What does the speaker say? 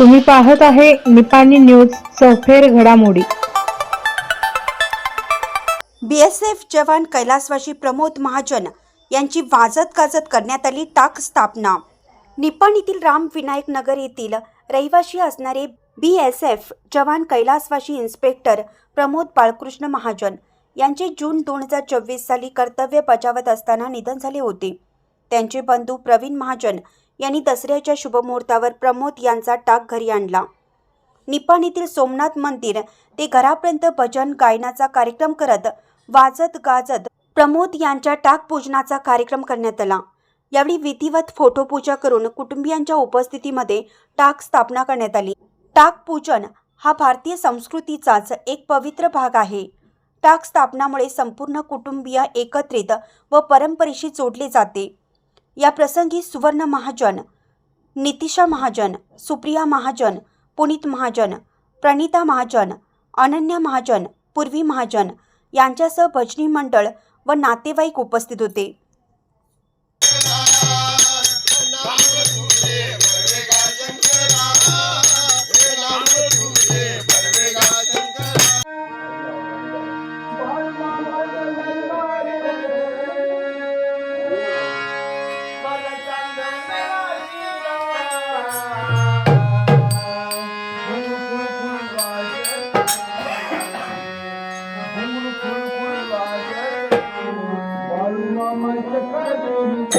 तुम्ही पाहत आहे निपाणी न्यूज चौफेर घडामोडी. बीएसएफ जवान कैलासवासी प्रमोद महाजन यांची वाजत गाजत करण्यात आली टाक स्थापना. निपाण येथील राम विनायक नगर येथील रहिवाशी असणारे बी एस एफ जवान कैलासवासी इन्स्पेक्टर प्रमोद बाळकृष्ण महाजन यांचे जून दोन हजार चोवीस साली कर्तव्य बजावत असताना निधन झाले होते. त्यांचे बंधू प्रवीण महाजन यांनी दसऱ्याच्या शुभमुहूर्तावर प्रमोद यांचा टाक घरी आणला. निपाणीतील सोमनाथ मंदिर ते घरापर्यंत भजन गायनाचा कार्यक्रम करत वाजत गाजत प्रमोद यांच्या टाक पूजनाचा कार्यक्रम करण्यात आला. यावेळी विधिवत फोटो पूजा करून कुटुंबियांच्या उपस्थितीमध्ये टाक स्थापना करण्यात आली. टाक पूजन हा भारतीय संस्कृतीचाच एक पवित्र भाग आहे. टाक स्थापनामुळे संपूर्ण कुटुंबीय एकत्रित व परंपरेशी जोडले जाते. या प्रसंगी सुवर्ण महाजन नितिशा महाजन सुप्रिया महाजन पुनीत महाजन प्रणिता महाजन अनन्या महाजन पूर्वी महाजन यांच्यासह भजनी मंडळ व नातेवाईक उपस्थित होते.